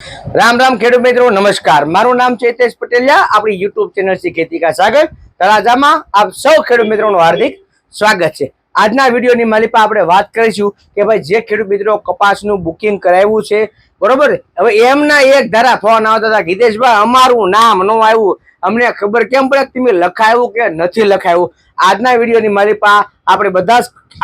રામ રામ ખેડૂત મિત્રો, નમસ્કાર. મારું નામ છે પટેલિયા. આપણી યુટ્યુબ ચેનલ છે ખેતી કા સાગર. તળાજામાં આપ સૌ ખેડૂત મિત્રોનું હાર્દિક સ્વાગત છે. આજના વિડીયોની માલિપા આપણે વાત કરીશું કે ભાઈ જે ખેડૂત મિત્રો કપાસનું બુકિંગ કરાવ્યું છે, બરોબર? હવે એમના એક ધારા ફોન આવતા હતા ગીતેશભાઈ અમારું નામ ન આવ્યું. અમને ખબર કેમ પડે તમે લખાયું કે નથી લખાયું? આજના વિડીયોની માલિપા આપણે બધા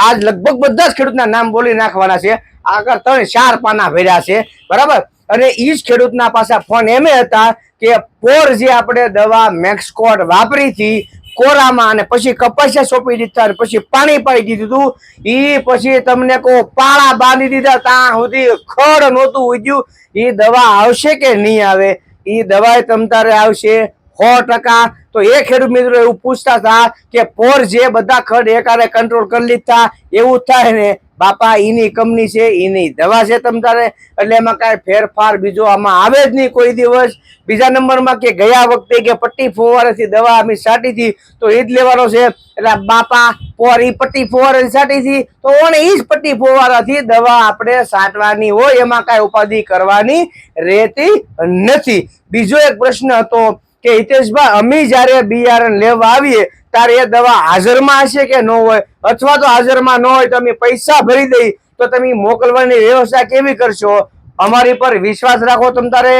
આજ લગભગ બધા જ ખેડૂતના નામ બોલી નાખવાના છે. આગળ ત્રણ ચાર પાના ભર્યા છે. બરાબર? અને એ જ ખેડૂતના પાસે ફોન એમે હતા કે પોર જે આપણે દવા મેક્સકોટ વાપરી હતી, કોરામાં અને પછી કપાસિયા સોંપી દીધા અને પછી પાણી પાડી દીધું હતું એ પછી તમને કહો, પાળા બાંધી દીધા ત્યાં સુધી ખડ નહોતું ઉજ્યું એ દવા આવશે કે નહીં આવે? એ દવા તમ તારે આવશે? સો ટકા. તો એ ખેડૂત મિત્રો એવું પૂછતા હતા કે પોર જે બધા ખડ એકારે કંટ્રોલ કરી લીધા, એવું થાય ને? બાપા એની કંપની છે એની દવા છે તમ તારે? એટલે એમાં કાંઈ ફેરફાર બીજો આમાં આવે જ નહીં કોઈ દિવસ. બીજા નંબરમાં કે ગયા વખતે કે પટ્ટી ફોવારેથી દવા અમે છાંટી હતી તો એ જ લેવાનો છે. એટલે બાપા, પોર એ પટ્ટી ફોવારે છાંટી હતી તો ઈ જ પટ્ટી ફોવારાથી દવા આપણે છાંટવાની હોય, એમાં કાંઈ ઉપાધિ કરવાની રહેતી નથી. બીજો એક પ્રશ્ન હતો કે હિતેશભાઈ અમે જ્યારે બિયારણ લેવા આવીએ, ત્યારે એ દવા હાજરમાં હશે કે ન હોય? અથવા તો હાજરમાં ન હોય તો અમે પૈસા ભરી દઈ, તો તમે મોકલવાની વ્યવસ્થા કેવી કરશો? અમારી પર વિશ્વાસ રાખો તમ તારે.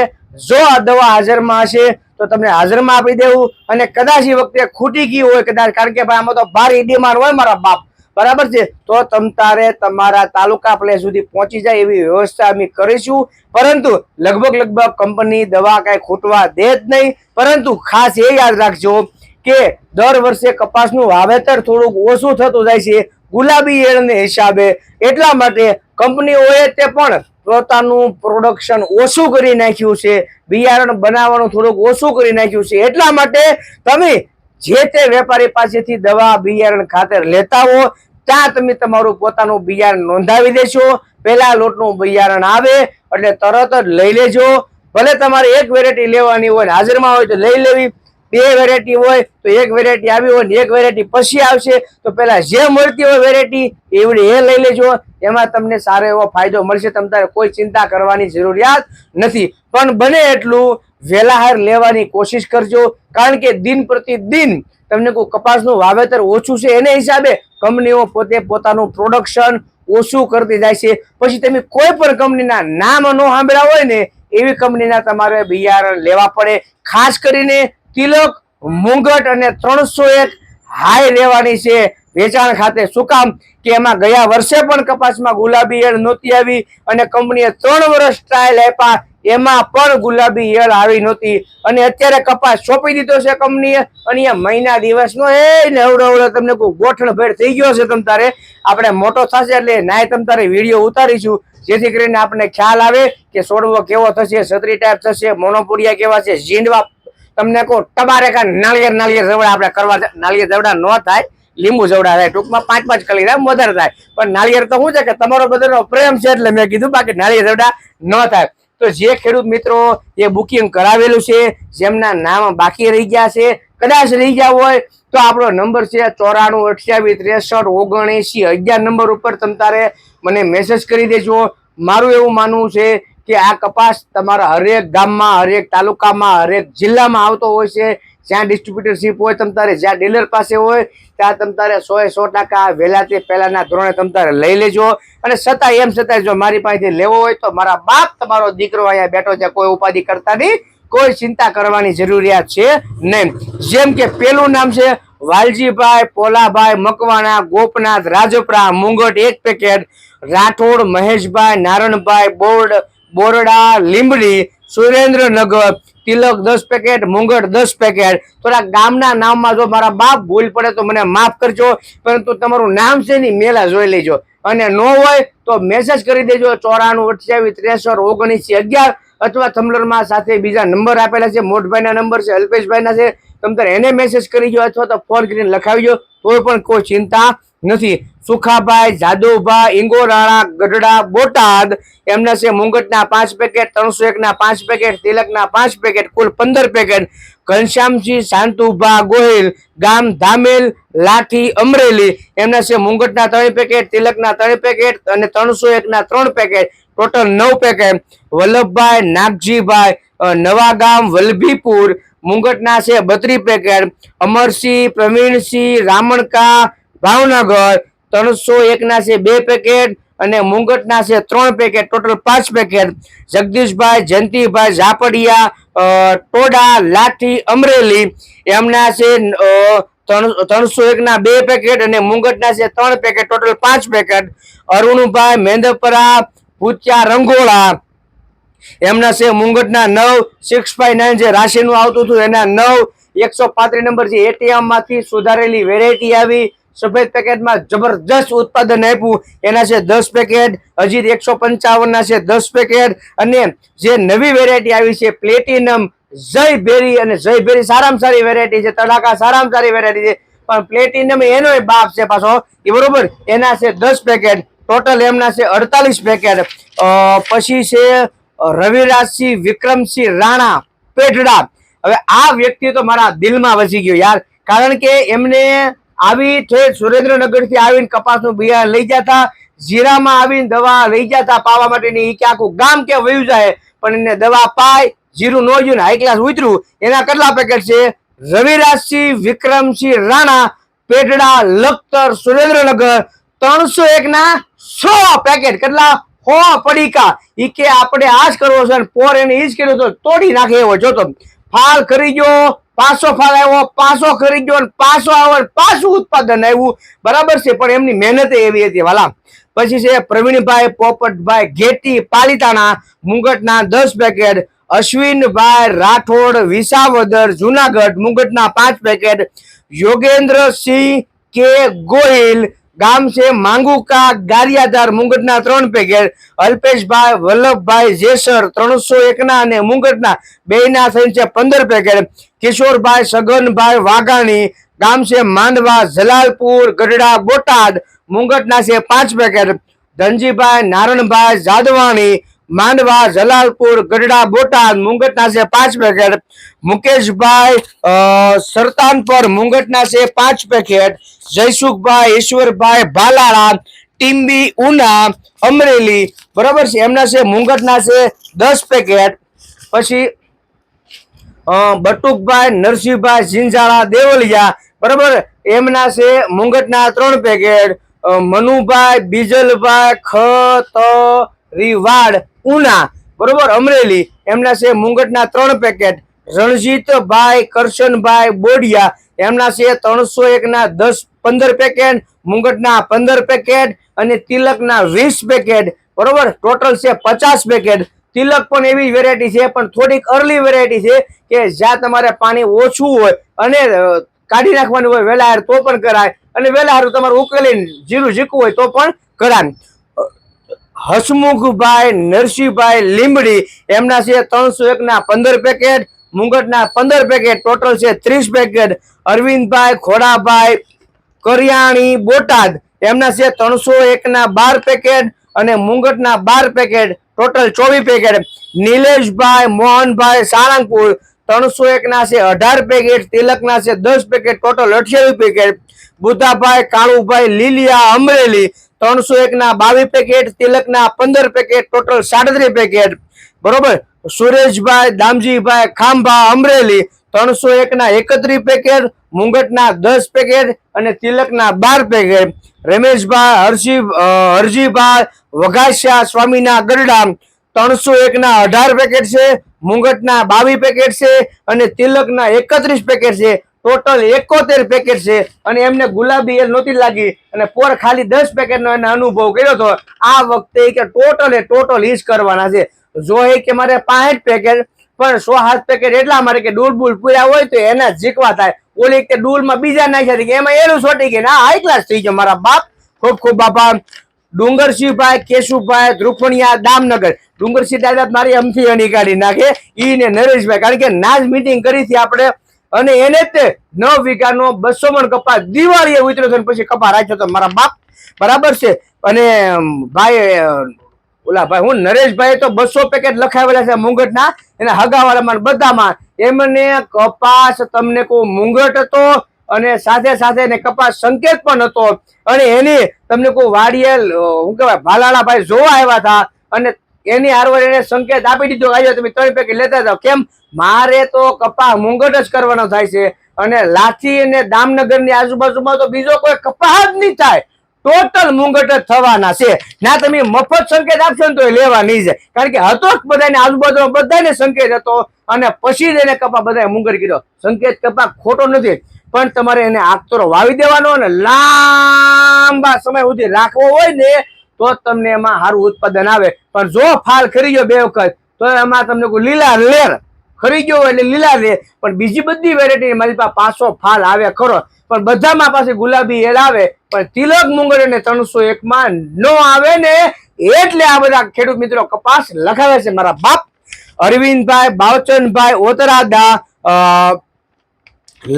જો આ દવા હાજરમાં હશે, તો તમને હાજરમાં આપી દેવું. અને કદાચ એ વખતે ખૂટી ગઈ હોય કદાચ, કારણ કે ભાઈ આમાં તો ભારે ડિમાન્ડ હોય મારા બાપ. બરાબર છે? તો તમ તારે તમારા તાલુકા પ્લે સુધી પહોંચી જાય એવી વ્યવસ્થા અમે કરીશું. પરંતુ લગભગ લગભગ કંપની દવા કાંઈ ખૂટવા દે જ નહીં. પરંતુ ખાસ એ યાદ રાખજો કે દર વર્ષે કપાસનું વાવેતર થોડુંક ઓછું થતું જાય છે ગુલાબી એળને હિસાબે. એટલા માટે કંપનીઓએ તે પણ પોતાનું પ્રોડક્શન ઓછું કરી નાખ્યું છે. બિયારણ બનાવવાનું થોડુંક ઓછું કરી નાખ્યું છે. એટલા માટે તમે જે તે વેપારી પાસેથી દવા, બિયારણ ખાતર લેતા હો, ત્યાં તમે તમારું પોતાનું બિયારણ નોંધાવી દેશો. પહેલા લોટનું બિયારણ આવે, એટલે તરત જ લઈ લેજો. ભલે તમારે એક વેરાયટી લેવાની હોય હાજરમાં હોય તો લઈ લેવી. બે વેરાયટી હોય તો એક વેરાયટી આવી હોય ને એક વેરાયટી પછી આવશે. તો પેલા જે મળતી હોય વેરાયટી એવડી એ લઈ લેજો. એમાં તમને સારો એવો ફાયદો મળશે. તમારે કોઈ ચિંતા કરવાની જરૂરિયાત નથી. પણ બને એટલું વેલાહાર લેવાની કોશિશ કરજો. કારણ કે દિન પ્રતિદિન તમને કોઈ કપાસનું વાવેતર ઓછું છે. એને હિસાબે કંપનીઓ પોતે પોતાનું પ્રોડક્શન ઓછું કરતી જાય છે. પછી તમે કોઈ પણ કંપનીના નામ ન સાંભળ્યા હોય ને, એવી કંપનીના તમારે બિયારણ લેવા પડે. ખાસ કરીને તિલક, મુંગટ અને ત્રણસો એક હાઈ લેવાની છે વેચાણ ખાતે. શું કામ? કે એમાં ગયા વર્ષે પણ કપાસમાં ગુલાબી એળ નહોતી આવી અને કંપનીએ ત્રણ વર્ષ ટ્રાયલ આપ્યા. એમાં પણ ગુલાબી એળ આવી નહોતી. અને અત્યારે કપાસ સોંપી દીધો છે કંપનીએ. અને મહિના દિવસનો એ ને અવડો તમને કોઈ ગોઠણ થઈ ગયો છે તમ તારે. આપણે મોટો થશે એટલે નાય તમ તારે વીડિયો ઉતારીશું. જેથી કરીને આપણને ખ્યાલ આવે કે છોડવો કેવો થશે, છત્રી ટાઈપ થશે મોનોપુરિયા કેવા છે, ઝીંડવા. તમને કહું ટબારે કા નાળિયેર નાળિયેર જવડા આપણે કરવા. નાળિયેર જવડા ન થાય, લીંબુ જવડા થાય. ટૂંકમાં પાંચ પાંચ કલી થાય વધારે થાય. પણ નાળિયેર તો શું છે કે તમારો બધાનો પ્રેમ છે એટલે મેં કીધું બાકી નાળિયેર જવડા ન થાય. તો જે ખેડૂત મિત્રો એ બુકિંગ કરાવેલું છે, જેમના નામ બાકી રહી ગયા છે, કદાચ રહી ગયા હોય, તો આપણો નંબર છે ચોરાણું અઠ્યાવીસ ત્રેસઠ ઓગણએંસી અગિયાર નંબર ઉપર તમ તારે મને મેસેજ કરી દેજો. મારું એવું માનવું છે કે આ કપાસ તમારા હરેક ગામમાં, હરેક તાલુકામાં, હરેક જિલ્લામાં આવતો હોય છે. જ્યાં ડિસ્ટ્રીબ્યુટરશીપ હોય, તમ તારે જ્યાં ડીલર પાસે હોય, ત્યાં તમ તારે સો એ સો ટકા વહેલા તે પહેલાના ધોરણે તમ તારે લઈ લેજો. અને છતાં એમ છતાં જો મારી પાસેથી લેવો હોય, તો મારા બાપ તમારો દીકરો અહીંયા બેઠો છે, કોઈ ઉપાધિ કરતા નહીં. કોઈ ચિંતા કરવાની જરૂરિયાત છે નહીં. જેમ કે પેલું નામ છે, વાલજીભાઈ પોલાભાઈ મકવાણા, ગોપનાથ રાજપરા, મુંગટ એક પેકેટ, રાઠોડ મહેશભાઈ, નારણભાઈ બોર્ડ બોરડા, લીંબડી સુરેન્દ્રનગર, તિલક દસ પેકેટ મુંગટ દસ પેકેટ થોડા ગામના નામમાં જો મારા બાપ ભૂલ પડે તો મને માફ કરજો, પરંતુ તમારું નામ છે ને મેલા જોઈ લેજો. અને ન હોય તો મેસેજ કરી દેજો, ચોરાણું, અઠ્યાવીસ, ત્રેસઠ, ઓગણીસ, અગિયાર, અથવા થમલરમાં સાથે બીજા નંબર આપેલા છે, મોટભાઈના નંબર છે, અલ્પેશભાઈના છે. તમે એને મેસેજ કરી દો અથવા તો ફોન કરીને લખાવી દો તોય પણ કોઈ ચિંતા નથી. સુખાભાઈ, જાદુભાઈ ઇંગોરાળા ગઢડા, બોટાદ એમના છે મુંગટના પાંચ પેકેટ ત્રણસો એકના પાંચ પેકેટ, તિલકના પાંચ પેકેટ, કુલ પંદર પેકેટ ઘનશ્યામસિંહ શાંતુભા ગોહિલ, ગામ ધામેલ, લાઠી અમરેલી એમના છે મુંગટના ત્રણ પેકેટ, તિલકના ત્રણ પેકેટ અને ત્રણસો એકના ત્રણ પેકેટ, ટોટલ નવ પેકેટ. વલ્લભભાઈ, નાગજીભાઈ નવાગામ, વલભીપુર મુંગટના છે બત્રી પેકેટ. અમરસિંહ, પ્રવીણસિંહ, રામણકા, ભાવનગર ત્રણસો એકના છે બે પેકેટ અને મુંગટના છે ત્રણ પેકેટ, ટોટલ પાંચ પેકેટ. જગદીશભાઈ, જયંતિભાઈ, ઝાપડિયા ટોડા, લાઠી, અમરેલી. એમના છે ત્રણસો એકના બે પેકેટ અને મુંગટના છે ત્રણ પેકેટ, ટોટલ પાંચ પેકેટ. અરુણભાઈ મેંદપરા, ભૂતિયા રંગોળા. એમના છે મુંગટના નવ સિક્સ ફાઈવ નાઇન જે રાશિનું આવતું હતું, એના નવ, એકસો પાંત્રીસ નંબર જે એટીએમમાંથી સુધારેલી વેરાયટી આવી. સફેદ પેકેટમાં જબરજસ્ત ઉત્પાદન આપ્યું. એના છે દસ પેકેટ હજી એકસો પંચાવનના છે દસ પેકેટ અને જે નવી વેરાયટી આવી છે પ્લેટિનમ જય બેરી અને જય બેરી સારામાં સારી વેરાયટી છે તડાકા સારામાં સારી વેરાયટી છે. પણ પ્લેટિનમ એનો બાપ છે પાછો. એ બરોબર? એના છે દસ પેકેટ ટોટલ એમના છે અડતાલીસ પેકેટ. પછી છે રવિરાજસિંહ વિક્રમસિંહ રાણા પેઢડા. હવે આ વ્યક્તિ તો મારા દિલમાં વસી ગયો યાર. કારણ કે એમને આવી છે સુરેન્દ્રનગરથી આવીને કપાસનું બિયારણ લઈ જતા, જીરામાં આવીને દવા લઈ જતા, પાવા માટેની કે આખું ગામ કે વયું જાય, પણ એને દવા પાય, જીરું નો જ્યું હાઈ ક્લાસ ઉતર્યું એના કેટલા પેકેટ છે? રવિરાજસિંહ વિક્રમસિંહ રાણા, પેટડા, લખતર, સુરેન્દ્રનગર, ત્રણસો એક ના સો પેકેટ. કેટલા? હો પડીકા. ઈ કે આપણે આ જ કરવો છે પોર એને ઈ જ કર્યો તો તોડી નાખે એવો. જોતો ફાલ કરી ગયો. પાછો ફાલ આવ્યો, પાછો ખરીદ્યો પાછો અને પાછું ઉત્પાદન આવ્યું. બરાબર છે, પણ એમની મહેનત એવી હતી, વાલા. પછી છે, પ્રવીણભાઈ પોપટભાઈ ઘેટી પાલિતાણા, મુંગટના દસ પેકેટ અશ્વિનભાઈ રાઠોડ, વિસાવદર, જુનાગઢ, મુંગટના પાંચ પેકેટ યોગેન્દ્રસિંહ કે ગોહિલ ગામ છે માંગુકા, ગારિયાધાર, મુંગટના ત્રણ પેકેટ, અલ્પેશભાઈ, વલ્લભભાઈ, જેસર ત્રણસો એકના અને મુંગટના બેના થઈને છે પંદર પેકેટ. કિશોરભાઈ, સગનભાઈ, વાઘાણી, ગામ છે માંડવા, જલાલપુર, ગઢડા, બોટાદ, મુંગટના છે પાંચ પેકેટ. ધનજીભાઈ, નારણભાઈ, જાદવાણી માંડવા, જલાલપુર, ગઢડા, બોટાદ, મુંગટના છે પાંચ પેકેટ મુકેશભાઈ સરતાનપર મુંગટના છે પાંચ પેકેટ જયસુખભાઈ, ઈશ્વરભાઈ ભાલાળા ટીમ્બી ઉના, અમરેલી. બરાબર છે? એમના છે મુંગટના છે દસ પેકેટ પછી બટુકભાઈ, નરસિંહભાઈ ઝીંઝાળા દેવલિયા. બરાબર? એમના છે મુંગટના ત્રણ પેકેટ મનુભાઈ, બીજલભાઈ, ખતરીવાડ. ઉના બરોબર, અમરેલી. એમના છે મુંગટના ત્રણ પેકેટ રણજીતભાઈ, કરશનભાઈ બોડિયા. એમના છે ત્રણસો એકના દસ પંદર પેકેટ મુંગટના પંદર પેકેટ અને તિલકના વીસ પેકેટ બરોબર? ટોટલ છે પચાસ પેકેટ તિલક પણ એવી વેરાયટી છે, પણ થોડીક અર્લી વેરાયટી છે કે જ્યાં તમારે પાણી ઓછું હોય અને કાઢી નાખવાનું હોય વેલા હાર તો પણ કરાય અને વેલા હારું તમારે ઉકેલીને જીરું ઝીકવું હોય તો પણ કરાય. હસમુખભાઈ, નરસિંહભાઈ લીંબડી, એમના છે ત્રણસો એક ના પંદર પેકેટ, મુંગટના પંદર પેકેટ, ટોટલ છે ત્રીસ પેકેટ. અરવિંદભાઈ ખોડાભાઈ, કરિયાણી, બોટાદ, એમના છે ત્રણસો એક ના બાર પેકેટ અને મુંગટના બાર પેકેટ, ટોટલ ચોવીસ પેકેટ. નિલેશભાઈ, મોહનભાઈ, સાળંગપુર, ત્રણસો એક ના છે અઢાર પેકેટ, તિલકના છે દસ પેકેટ, ટોટલ અઠ્યાવીસ પેકેટ. બુદ્ધાભાઈ કાળુભાઈ, લીલિયા, અમરેલી ત્રણસો એક ના બાવીસ પેકેટ તિલકના પંદર પેકેટ ટોટલ સાડત્રીસ પેકેટ બરોબર? સુરેશભાઈ, દામજીભાઈ, ખાંભા, અમરેલી, ત્રણસો એક ના એકત્રીસ પેકેટ મુંગટના દસ પેકેટ અને તિલકના બાર પેકેટ રમેશભાઈ, હરજી હરજીભાઈ, વઘાસિયા, સ્વામીના ગરડા. ત્રણસો એક ના અઢાર પેકેટ છે મુંગટના બાવીસ પેકેટ છે અને તિલકના એકત્રીસ પેકેટ છે. ટોટલ એકોતેર પેકેટ છે અને એમને ગુલાબી એલ નહોતી લાગી અને પોર ખાલી દસ પેકેટનો એને અનુભવ કર્યો હતો. આ વખતે કે ટોટલ એ ટોટલ ઈજ કરવાના છે. જો એ કે મારે પાંચ પેકેટ પણ સો હાથ પેકેટ એટલા મારે કે ડૂલ બુલ પૂર્યા હોય તો એના જીકવા થાય. ઓલી કે ડૂલમાં બીજા નાખ્યા કે એમાં એનું છોટી ગઈ ના હાઈ ક્લાસ થઈ ગયો મારા બાપ. ખૂબ ખૂબ બાપા ડુંગરસિંહભાઈ, કેશુભાઈ, ધ્રુપણિયા, દામનગર. ડુંગરસિંહ દાદા મારી અમથી અણી કાઢી નાખે. ઈ ને નરેશભાઈ, કારણ કે નાજ મીટિંગ કરી હતી આપણે. અને એને તે નવ વીઘાનો બસો મણ કપા દિવાળીએ ઉતર્યો છે પછી કપા રાખ્યો હતો. મારા બાપ બરાબર છે. અને ભાઈ ઓલા ભાઈ, હું નરેશભાઈ તો બસો પેકેટ લખાવેલા છે મુંગટના એના હગાવાળામાં બધામાં. એમને કપાસ તમને કહું, મુંગટ હતો અને સાથે સાથે એને કપાસ સંકેત પણ હતો. અને એની તમને કહું, વાડીએ શું કહેવાય, ભાલાળાભાઈ જોવા આવ્યા હતા અને એની હારવાર એને સંકેત આપી દીધો. આવ્યો તમે ત્રણ પેકેટ લેતા જાઓ. કેમ? મારે તો કપા મુંગટ જ કરવાનો થાય છે. અને લાઠી અને દામનગરની આજુબાજુમાં તો બીજો કોઈ કપા જ નહીં થાય. ટોટલ મુંગટ જ થવાના છે. ના, તમે મફત સંકેત આપશો ને તો એ લેવા નહીં જાય કારણ કે હતો જ બધાને આજુબાજુમાં બધાને સંકેત હતો. અને પછી જ એને કપા બધાએ મુંગટ કીધો સંકેત કપા ખોટો નથી. પણ તમારે એને આખતરો વાવી દેવાનો અને લાંબા સમય સુધી રાખવો હોય ને તો જ તમને એમાં સારું ઉત્પાદન આવે. પણ જો ફાલ ખરી ગયો બે વખત, તો એમાં તમને કોઈ લીલા લેર ખરી ગયો એટલે લીલા લે પણ બીજી બધી વેરાયટી મારી પાસે પાછો ફાલ આવે ખરો. પણ બધામાં પાસે ગુલાબી એલ આવે, પણ તિલક મુંગળ અને ત્રણસો એક માં નો આવે ને, એટલે આ બધા ખેડૂત મિત્રો કપાસ લખાવે છે મારા બાપ. અરવિંદભાઈ બાવચંદભાઈ ઓતરાદા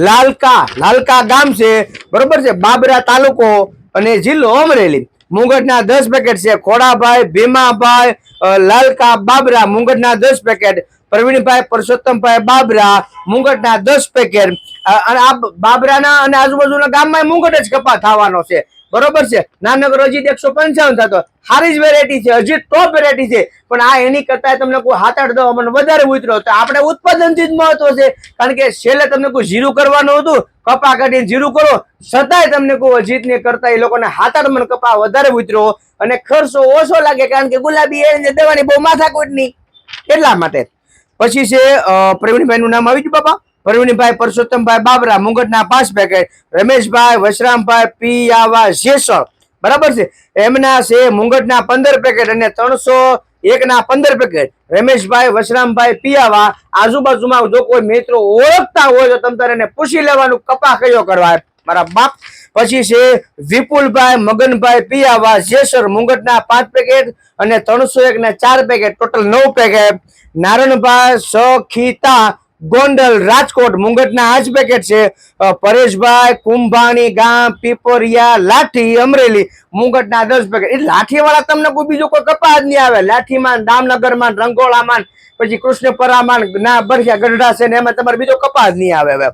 લાલકા લાલકા ગામ છે. બરોબર છે? બાબરા તાલુકો અને જિલ્લો અમરેલી. મુંગટના દસ પેકેટ છે. ખોડાભાઈ, ભીમાભાઈ લાલકા, બાબરા. મુંગટના દસ પેકેટ પ્રવીણભાઈ, પરસોત્તમભાઈ, બાબરા. મુંગટના દસ પેકેટ અને આ બાબરાના અને આજુબાજુના ગામમાં મુંગટ જ કપા થવાનો છે. બરોબર છે? નાનકડો હજી એકસો પંચાવન થતો. સારી જ વેરાયટી છે હજી ટોપ વેરાયટી છે. પણ આ એની કરતા તમને કોઈ હાથ આઠ દવા મને વધારે ઉતરો તો આપણે ઉત્પાદનથી જ મહત્વ છે. કારણ કે છેલ્લે તમને કોઈ જીરું કરવાનું હતું કપા કાઢીને જીરું કરો. છતાંય તમને કોઈ અજીત ને કરતા એ લોકોને હાથ આઠ મણ કપા વધારે ઉતર્યો. અને ખર્ચો ઓછો લાગે કારણ કે ગુલાબી એ દેવાની બહુ માથાકૂટ એટલા માટે. પછી છે અ, પ્રવીણભાઈ નું નામ આવી ગયું બાપા? પ્રવીણભાઈ પરસોત્તમભાઈ બાબરા, મુંગટના પાંચ પેકેટ રમેશભાઈ, વશરામભાઈ પિયાવા શેષળ બરાબર છે? એમના છે મુંગટના પંદર પેકેટ અને ત્રણસો એક ના પંદર પેકેટ રમેશભાઈ, વશરામભાઈ પિયાવા આજુબાજુમાં જો કોઈ મિત્રો ઓળખતા હોય તો તમ તારે પૂછી લેવાનું, કપા કયો કરવા મારા બાપ. પછી છે વિપુલભાઈ, મગનભાઈ પિયાવા જેસર મુંગટના પાંચ પેકેટ અને ત્રણસો એક ના ચાર પેકેટ ટોટલ નવ પેકેટ નારણભાઈ, સખીતા ગોંડલ, રાજકોટ, મુંગટના આજ પેકેટ છે. પરેશભાઈ, કુંભાણી ગામ, પીપરિયા, લાઠી, અમરેલી, મુંગટના દસ પેકેટ એ લાઠી વાળા તમને કોઈ બીજો કોઈ કપાસ નહીં આવે. લાઠીમાં દામનગરમાં રંગોળામાં પછી કૃષ્ણપરામાં ના બરખિયા ગઢડા છે ને એમાં તમારે બીજો કપાસ નહીં આવે હવે.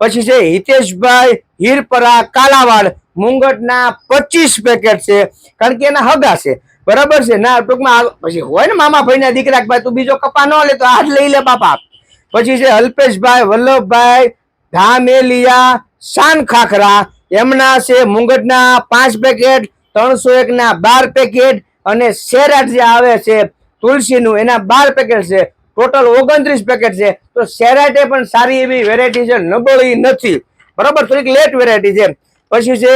પછી છે હિતેશભાઈ, હીરપરા, કાલાવાડ, મુંગટના પચીસ પેકેટ છે. કારણ કે એના હગા છે. બરાબર છે? ના, ટૂંકમાં પછી હોય ને મામા ભાઈના દીકરા ભાઈ, તું બીજો કપા ન લે તો આજ લઈ લે બાપા. પછી છે અલ્પેશભાઈ, વલ્લભભાઈ, ધામેલિયા, શાન ખાખરા. એમના છે મુંગટના પાંચ પેકેટ, ત્રણસો એક ના બાર પેકેટ અને શેરાટ જે આવે છે તુલસીનું, એના બાર પેકેટ છે. ટોટલ ઓગણત્રીસ પેકેટ છે. તો શેરાટે પણ સારી એવી વેરાયટી છે, નબળી નથી. બરાબર? થોડીક લેટ વેરાયટી છે. પછી છે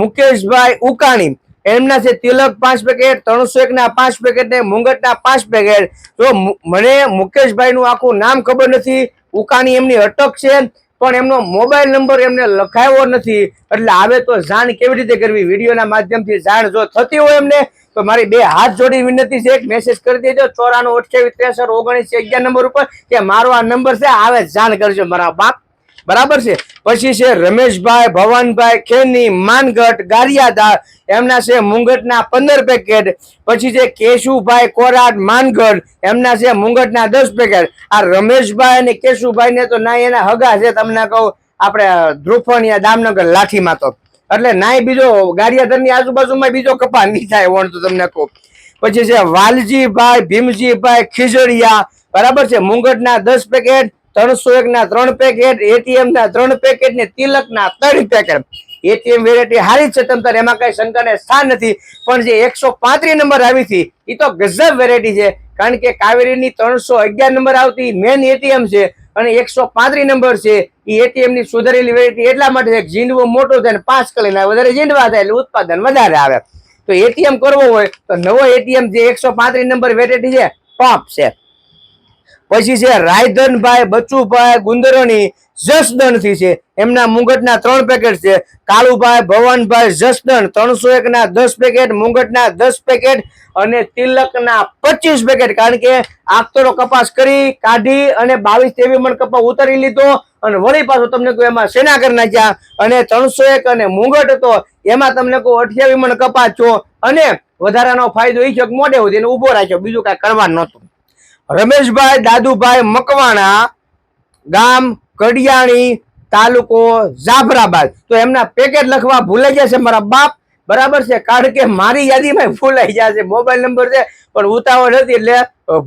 મુકેશભાઈ ઉકાણી. એમના છે તિલક પાંચ પેકેટ ત્રણસો એક ના પાંચ પેકેટ ને મુંગટના પાંચ પેકેટ. તો મને મુકેશભાઈ નું આખું નામ ખબર નથી, ઉકાની એમની અટક છે, પણ એમનો મોબાઈલ નંબર એમને લખાયો નથી. એટલે આવે તો જાણ કેવી રીતે કરવી? વિડીયોના માધ્યમથી જાણ જો થતી હોય એમને, તો મારી બે હાથ જોડી વિનંતી છે, એક મેસેજ કરી દેજો, ચોરાણું અઠ્યાવીસ ત્રેસઠ ઓગણીસ અગિયાર નંબર ઉપર, કે મારો આ નંબર છે, આવે જાણ કરજો મારા બાપ. બરાબર છે? પછી છે રમેશભાઈ, ભવનભાઈ, ખેની, માનગઢ ગારિયાદાર એમના છે મુંગટના પંદર પેકેટ પછી છે કેશુભાઈ કોરાટ માનગઢ, એમના છે મુંગટના દસ પેકેટ આ રમેશભાઈ અને કેશુભાઈ ને તો ના એના હગા છે, તમને કહું, આપણે ધ્રુફણિયા દામનગર લાઠીમાં તો. એટલે નાય બીજો ગારિયાધરની આજુબાજુમાં બીજો કપા નહીં થાય, વણ તો તમને કહું. પછી છે વાલજીભાઈ, ભીમજીભાઈ ખીજડીયા, બરાબર છે? મુંગટના દસ પેકેટ ત્રણસો એક ના ત્રણ પેકેટ એટીએમ ના ત્રણ પેકેટ ને તિલક ના ત્રણ પેકેટ એટીએમ વેરાયટી હારી છે તમ તારે, એમાં કઈ શંકાને સ્થાન નથી. પણ જે એકસો પાંત્રીસ નંબર આવી હતી એ તો ગજબ વેરાયટી છે. કારણ કે કાવેરીની ત્રણસો અગિયાર નંબર આવતી મેન એટીએમ છે અને એકસો પાંત્રીસ નંબર છે. એ એટીએમની સુધારેલી વેરાયટી એટલા માટે છે કે મોટો થાય ને પાંચ કલી ના વધારે જીંડવા થાય એટલે ઉત્પાદન વધારે આવે. તો એટીએમ કરવો હોય, તો નવો એટીએમ જે એકસો પાંત્રીસ નંબર વેરાયટી છે પંપ છે. પછી છે રાયધનભાઈ, બચુભાઈ, ગુંદરણી, જસદણથી છે. એમના મુંગટના ત્રણ પેકેટ છે. કાળુભાઈ, ભવનભાઈ, જસદણ ત્રણસો એક ના દસ પેકેટ મુંગટના દસ પેકેટ અને તિલકના પચીસ પેકેટ કારણ કે આખતરો કપાસ કરી કાઢી અને બાવીસ તેવી મણ કપા ઉતારી લીધો અને વળી પાછો તમને કોઈ એમાં સેના કરી નાખ્યા. અને ત્રણસો એક અને મુંગટ હતો. એમાં તમને કોઈ અઠ્યાવી મણ કપાસ છો અને વધારાનો ફાયદો એ છે મોઢે સુધી ઊભો રાખ્યો. બીજું કાંઈ કરવાનું નહોતું. રમેશભાઈ, દાદુભાઈ મકવાણા, ગામ કડિયાણી તાલુકો જાફરાબાદ. તો એમના પેકેટ લખવા ભૂલાઈ જશે મારા બાપ. બરાબર છે? કારણ કે મારી યાદીમાં ભૂલાઈ જશે મોબાઈલ નંબર છે, પણ ઉતાવળ હતી એટલે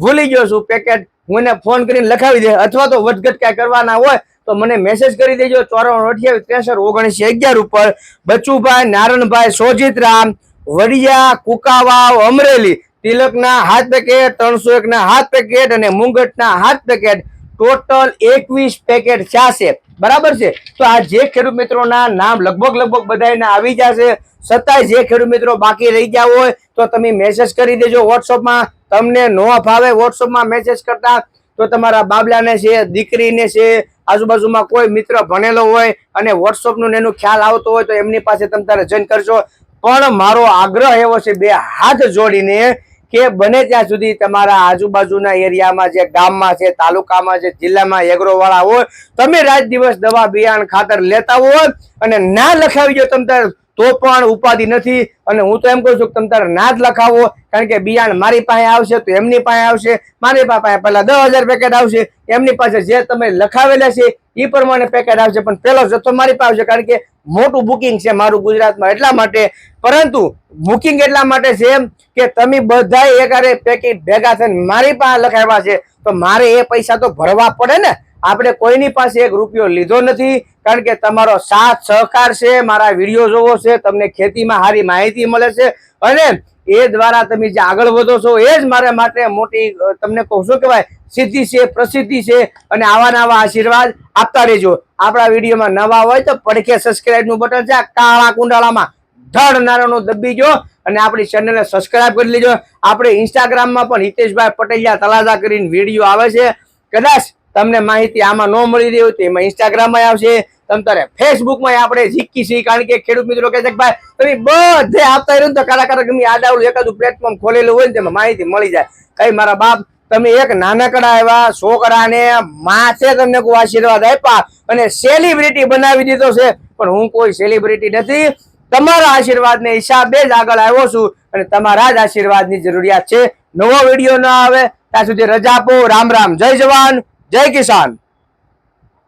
ભૂલી ગયો છું પેકેટ હું એને ફોન કરીને લખાવી દે. અથવા તો વધઘટ કાંઈ કરવાના હોય, તો મને મેસેજ કરી દેજો. ચોરાણું અઠ્યાવીસ ત્રેસઠ ઓગણીસો અગિયાર ઉપર બચુભાઈ, નારણભાઈ સોજીતરામ વડિયા, કુકાવાવ, અમરેલી. તિલકના હાથ પેકેટ ત્રણસો એકના હાથ પેકેટ અને મુંગટના હાથ પેકેટ ટોટલ એકવીસ પેકેટ ચાસે બરાબર છે? તો આ જે ખેડૂત મિત્રોના નામ લગભગ લગભગ બધાના આવી જશે. છતાંય જે ખેડૂત મિત્રો બાકી રહી ગયા હોય, તો તમે મેસેજ કરી દેજો વોટ્સઅપમાં તમને નો ફાવે વોટ્સઅપમાં મેસેજ કરતા, તો તમારા બાબલાને છે, દીકરીને છે, આજુબાજુમાં કોઈ મિત્ર ભણેલો હોય અને વોટ્સઅપનું ને એનું ખ્યાલ આવતો હોય, તો એમની પાસે તમે તારે જોઈન કરશો પણ મારો આગ્રહ એવો છે, બે હાથ જોડીને કે બને ત્યાં સુધી તમારા આજુબાજુના એરિયામાં જે ગામમાં છે, તાલુકામાં છે, જિલ્લામાં એગ્રોવાળા હોય, તમે રાત દિવસ દવા બિયારણ ખાતર લેતા હોય અને ના લખાવી જો તમે તો પણ ઉપાધિ નથી. અને હું તો એમ કહું છું કે તમે તારે ના જ લખાવો. કારણ કે બિયાણ મારી પાસે આવશે તો એમની પાસે આવશે. મારી પાસે પહેલાં દસ હજાર પેકેટ આવશે. એમની પાસે જે તમે લખાવેલા છે એ પ્રમાણે પેકેટ આવશે. પણ પહેલો જથ્થો મારી પાસે આવશે. કારણ કે મોટું બુકિંગ છે મારું ગુજરાતમાં એટલા માટે. પરંતુ બુકિંગ એટલા માટે છે કે તમે બધા એકારે પેકેટ ભેગા થઈને મારી પાસે લખાવ્યા છે. તો મારે એ પૈસા તો ભરવા પડે ને? આપણે કોઈની પાસે એક રૂપિયો લીધો નથી, કારણ કે તમારો સાથ સહકાર છે, મારા વીડિયો જોવો છે, તમને ખેતીમાં સારી માહિતી મળે છે, અને એ દ્વારા તમે જે આગળ વધો છો, એ જ મારા માટે મોટી તમને કહું શું કહેવાય સિદ્ધિ છે, પ્રસિદ્ધિ છે, અને આવા નવા આશીર્વાદ આપતા રહેજો. આપણા વિડીયોમાં નવા હોય તો પડખે સબસ્ક્રાઈબનું બટન છે કાળા કુંડાળામાં ધડ નારાયણ દબી જો અને આપણી ચેનલને સબસ્ક્રાઇબ કરી લેજો. આપણે ઇન્સ્ટાગ્રામમાં પણ હિતેશભાઈ પટેલિયા તલાજા કરીને વીડિયો આવે છે. કદાચ તમને માહિતી આમાં ન મળી રહી હોય તો એમાં ઇન્સ્ટાગ્રામમાં આવશે, તમ તારે ફેસબુકમાં આપણે શીખી છીએ, કારણ કે ખેડૂત મિત્રો કહે છે કે ભાઈ, તમે બધે આપતા રહ્યું તો કારા કારા ગમે આડાવડું એકાદું પ્લેટફોર્મ ખોલેલું હોય ને તેમાં માહિતી મળી જાય. કઈ મારા બાપ, તમે એક નાનકડા એવા છોકરાને માથે તમને કોઈ આશીર્વાદ આપ્યા અને સેલિબ્રિટી બનાવી દીધો છે, પણ હું કોઈ સેલિબ્રિટી નથી. તમારા આશીર્વાદને હિસાબે જ આગળ આવ્યો છું અને તમારા જ આશીર્વાદની જરૂરિયાત છે. નવો વીડિયો ન આવે, ત્યાં સુધી રજા આપો. રામ રામ. જય જવાન. જય કિસાન.